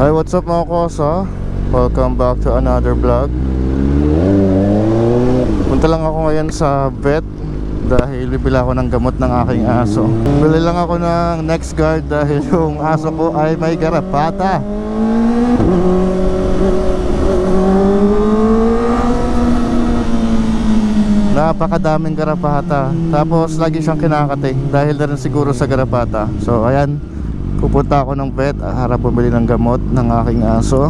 Hi, what's up mga kosa? Welcome back to another vlog. Punta lang ako ngayon sa vet Dahil bibili ako ng gamot ng aking aso. Bili lang ako ng next guard Dahil yung aso ko ay may garapata Napakadaming garapata Tapos lagi siyang kinakate Dahil na rin siguro sa garapata So ayan Pupunta ako ng vet Para bumili ng gamot ng aking aso.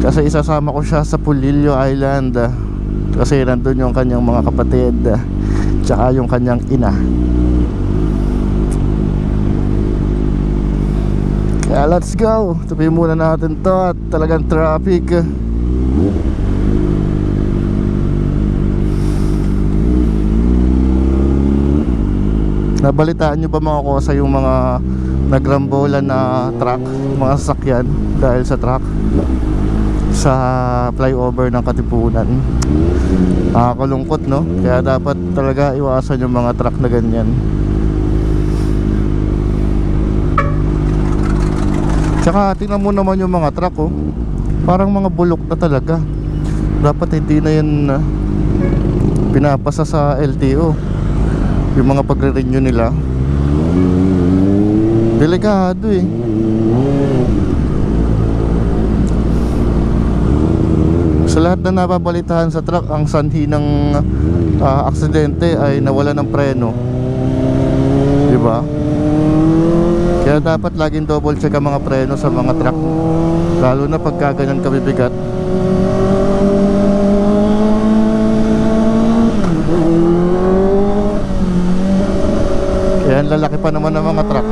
Kasi isasama ko siya sa Pulillo Island. Kasi nandun yung kanyang mga kapatid Tsaka yung kanyang ina. Kaya let's go! Tupi muna natin to At talagang traffic Nabalitaan nyo ba mga kosa yung mga nagrambola na truck, mga sasakyan dahil sa truck sa flyover ng Katipunan. Nakakalungkot no? Kaya dapat talaga iwasan yung mga truck na ganyan. Tsaka tingnan mo naman yung mga truck oh. Parang mga bulok na talaga. Dapat hindi na yan ah, pinapasa sa LTO yung mga pagre-renew nila. Delikado eh. Sa lahat na nababalitahan sa truck ang sanhi ng ah, aksidente ay nawala ng preno. Di ba kaya dapat laging double check ang mga preno sa mga truck. Lalo na pagka ganyan kabibigat ang lalaki pa naman ng mga truck.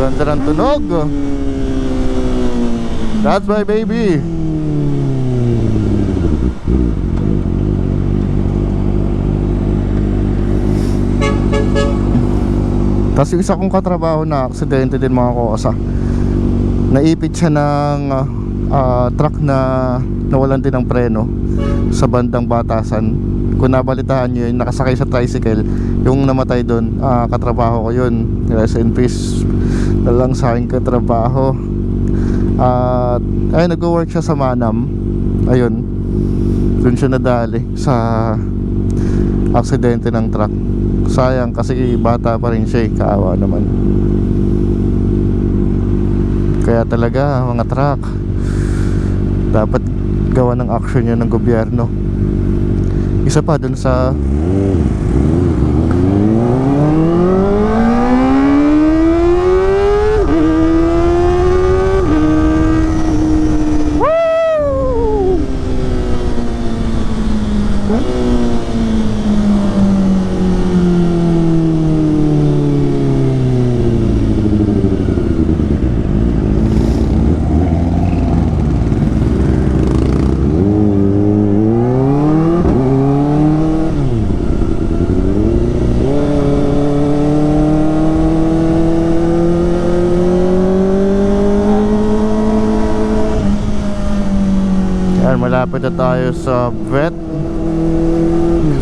Ganda ng tunog. That's my baby Tapos yung isa kong katrabaho na aksidente din mga kosa Naipit siya ng ah, truck na nawalan din ng preno sa bandang batasan. Kung nabalitaan nyo yun, nakasakay sa tricycle Yung namatay doon, ah, katrabaho ko yun. Rest in peace na lang sa aking katrabaho. At ay nag-work siya sa Manam. Ayun Doon siya nadali sa aksidente ng truck. Sayang kasi bata pa rin siya eh, Kaawa naman. Kaya talaga mga truck Dapat gawa ng action yun ng gobyerno. Isa pa dun sa Yan, malapit na tayo sa vet.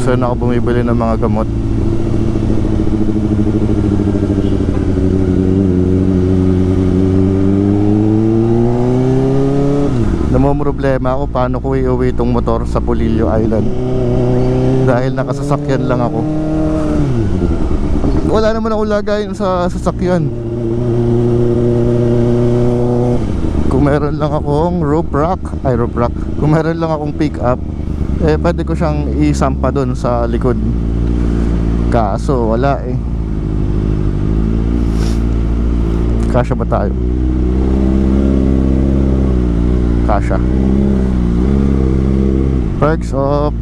Saan ako bumibili ng mga gamot. Namumroblema ako paano ko iuwi itong motor sa Pulillo Island. Dahil nakasasakyan lang ako. Wala naman ako lagayin sa sasakyan. Meron lang akong rope rack, ay rope rack. Kung meron lang akong pick up, eh pwede ko siyang isampa doon sa likod. Kaso wala eh. Kasya ba tayo? Kasya. Perks of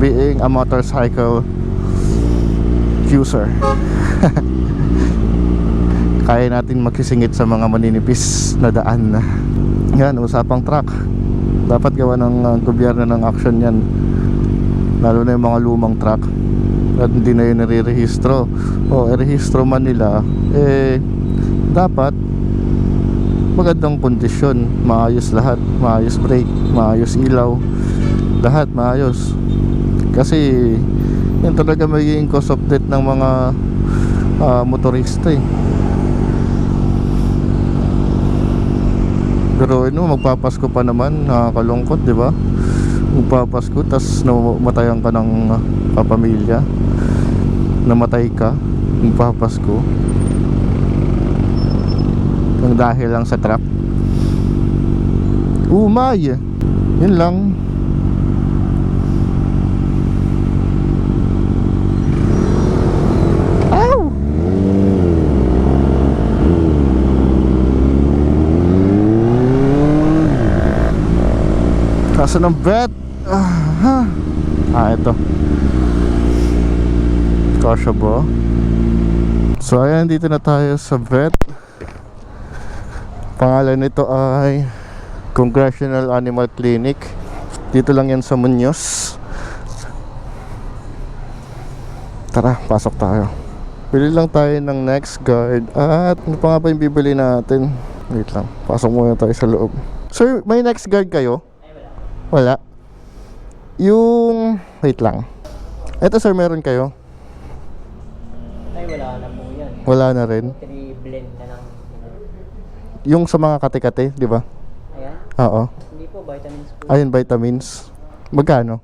being a motorcycle user. kaya natin magsisingit sa mga maninipis na daan yan usapang truck. Dapat gawa ng uh, gobyerno ng action yan. Lalo na yung mga lumang truck. At hindi na yun nare-rehistro. O rehistro man nila eh dapat magandang kondisyon. Maayos lahat. Maayos brake. Maayos ilaw. Lahat maayos. Kasi yun talaga magiging cause of death ng mga ah, motorista eh pero ano magpapasko pa naman nakakalungkot di ba? Magpapasko tas namatayan ka ng ah, kapamilya. Namatay ka magpapasko. Ang dahil lang sa truck umay! Yun lang Kaso ng vet ah, ah ito. Kasha? So ayan dito na tayo sa vet Pangalan nito ay Congressional Animal Clinic. Dito lang yan sa Muñoz Tara, pasok tayo. Bili lang tayo ng next guard. At ano pa nga ba yung bibili natin? Wait lang, pasok muna tayo sa loob. Sir, may next guard kayo? Wala Yung... Wait lang Ito sir, meron kayo? Ay, wala na po yan. Wala na rin Three blend na lang. Yung sa mga kate-kate, di ba? Ayan. Oo Hindi po, vitamins po. Ayun, vitamins Magkano?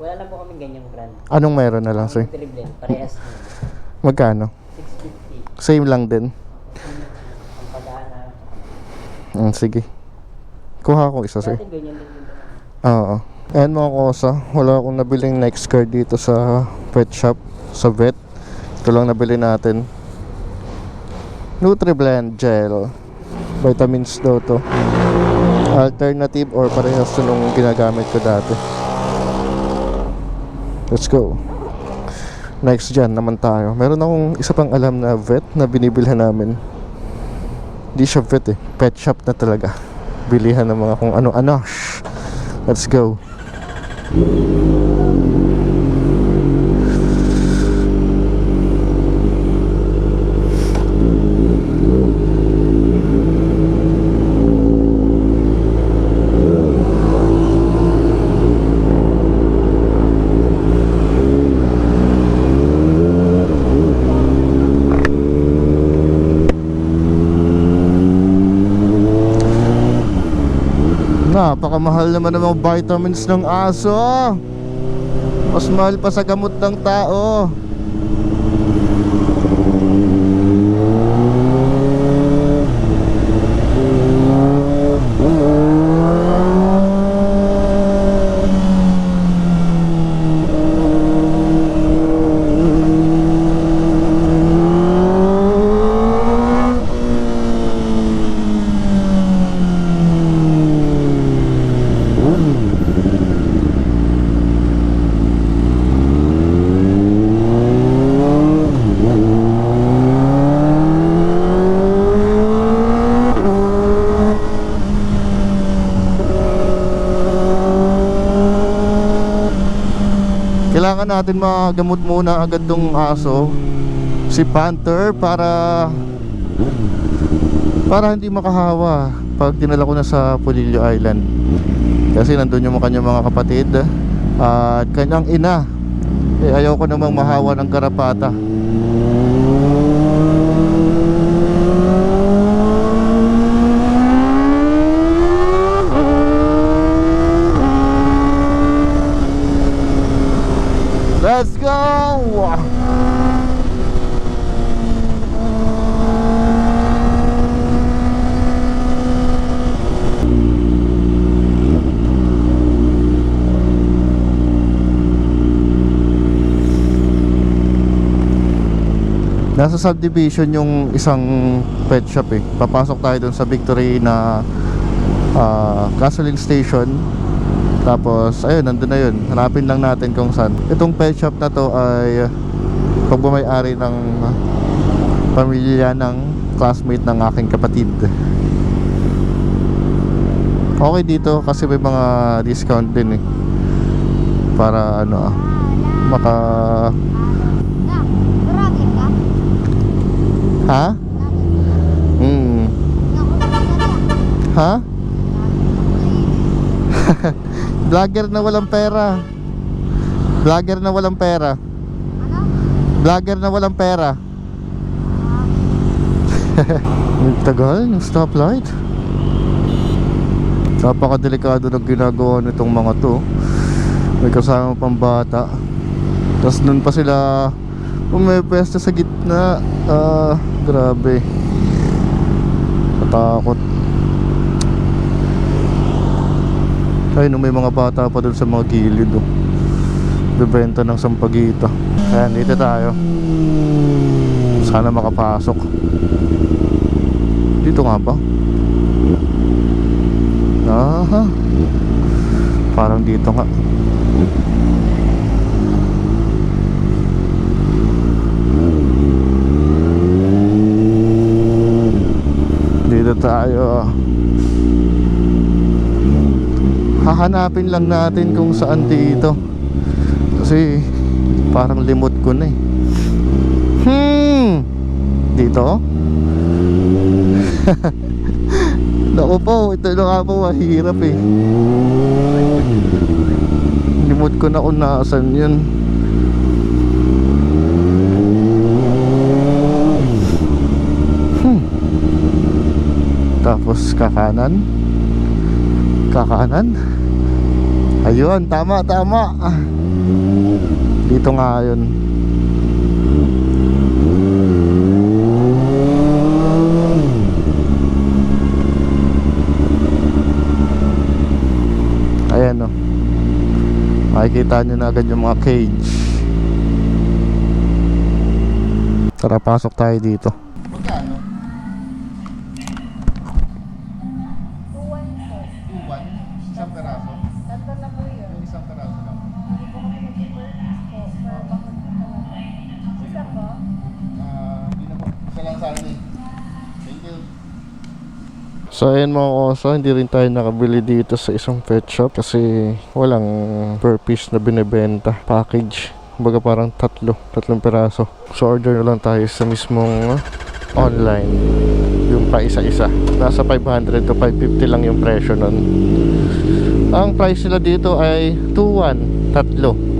Wala lang po kami ganyang brand. Anong meron na lang sir? Three blend, parehas na. Magkano? 650. Same lang din Ang pagana. Mm, sige. Kuha ko isa, sir. Dati ganyan din Oo. Ayan mga kosa, wala akong nabiling next card dito sa pet shop, sa vet. Ito lang nabili natin. Nutriblend Gel. Vitamins daw to. Alternative or parehas to nung ginagamit ko dati. Let's go. Next dyan naman tayo. Meron akong isa pang alam na vet na binibilhan namin. Di siya vet eh. Pet shop na talaga. Bilihan ng mga kung ano-ano. Let's go. Napakamahal naman ng mga vitamins ng aso. Mas mahal pa sa gamot ng tao. Natin magamot muna agad tong aso. Si Panther para Para hindi makahawa Pag dinala ko na sa Polillo Island. Kasi nandun yung kanyang mga kapatid At kanyang ina. Eh, Ayaw ko namang mahawa ng karapata Let's go! Nasa subdivision yung isang pet shop eh. Papasok tayo dun sa Victory na ah, gasoline station. Tapos, ayun, nandun na yun. Hanapin lang natin kung saan. Itong pet shop na to ay pagmamayari ng pamilya ng classmate ng aking kapatid. Okay dito kasi may mga discount din eh. para ano maka Vlogger ka? Ha? Hmm. Ha? Vlogger na walang pera. Vlogger na walang pera. Ano? Vlogger na walang pera. Tagal ng stoplight. Napakadelikado ng ginagawa nitong mga to. May kasama pang bata. Tapos nun pa sila umepesta sa gitna. Ah, grabe. Katakot. Ay, no, may mga bata pa dun sa mga gilid. Oh. Bebenta ng sampagita. Ayan, dito tayo. Sana makapasok. Dito nga ba? Aha. Parang dito nga. Dito tayo. Hahanapin lang natin kung saan dito. Kasi parang limot ko na eh. Hmm. Dito? Naku po, ito na nga po mahirap eh. Limot ko na kung naasan yun. Tapos kakanan. Kakanan. Ayun, tama, tama. Dito nga yun. Ayan o. Makikita nyo na agad yung mga cage. Tara, pasok tayo dito. Sa akin eh. So ayun mga koso, hindi rin tayo nakabili dito sa isang pet shop kasi walang per piece na binibenta package. Kumbaga parang tatlo, tatlong peraso. So order na lang tayo sa mismong uh, online. Yung pa isa-isa. Nasa 500 to 550 lang yung presyo nun. Ang price nila dito ay 2-1, tatlo.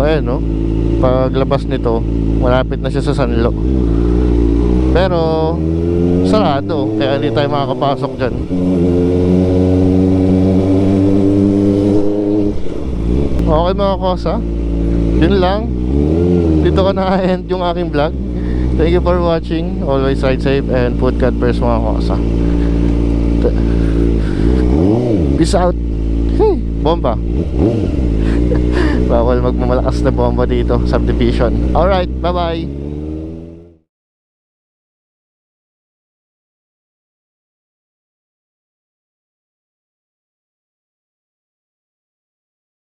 So ayun no, paglabas nito, malapit na siya sa Sanlo. Pero sarado, kaya hindi tayo makakapasok dyan. Okay mga kosa, yun lang. Dito ko na-end yung aking vlog. Thank you for watching. Always ride safe and put God first mga kosa. Peace out. Hey, bomba. Bawal magmamalakas na bomba dito, subdivision. Alright, bye-bye.